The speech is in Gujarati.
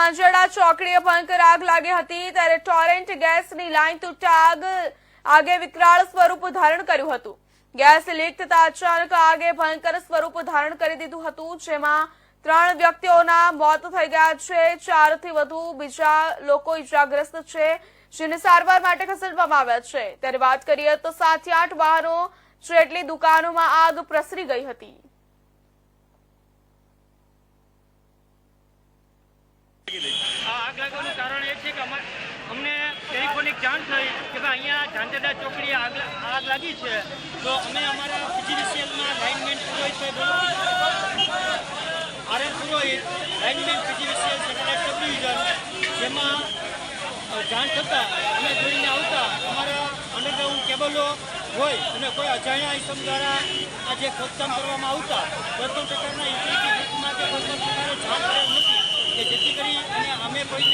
ઝાંઝરડા ચોકડીએ ભયંકર આગ લાગી હતી ત્યારે ટોરેન્ટ ગેસની લાઈન તૂટતા આગ, આગે વિકરાળ સ્વરૂપ ધારણ કર્યું હતું. ગેસ લીક થતા અચાનક આગે ભયંકર સ્વરૂપ ધારણ કરી દીધું હતું, જેમાં ત્રણ વ્યક્તિઓના મોત થઈ ગયા છે, ચારથી વધુ બીજા લોકો ઇજાગ્રસ્ત છે, જેને સારવાર માટે ખસેડવામાં આવ્યા છે. ત્યારે વાત કરીએ તો સાતથી આઠ વાહનો જેટલી દુકાનોમાં આગ પ્રસરી ગઈ હતી આ આગ લાગવાનું કારણ એ છે કે અમા- અમને ટેલિફોનિક જાણ થઈ કે ભાઈ અહીંયા ઝાંઝરડા ચોકડીએ આગ આગ લાગી છે. તો અમે અમારા પીજીવીસીએલના lineman Purohit R M Purohit lineman PGVCL satellite sub division જેમાં જાણ થતાં અમે જોઈને આવતા અમારા અંડરગ્રાઉન્ડ કેબલો હોય અને કોઈ અજાણ્યા ઇસમ દ્વારા આ જે ખોદકામ કરવામાં આવતા કોઈ પ્રકારના યુટિલિટી માટે કોઈ પ્રકારે જાણ કરેલ નથી કે જેથી કરી અને અમે કોઈ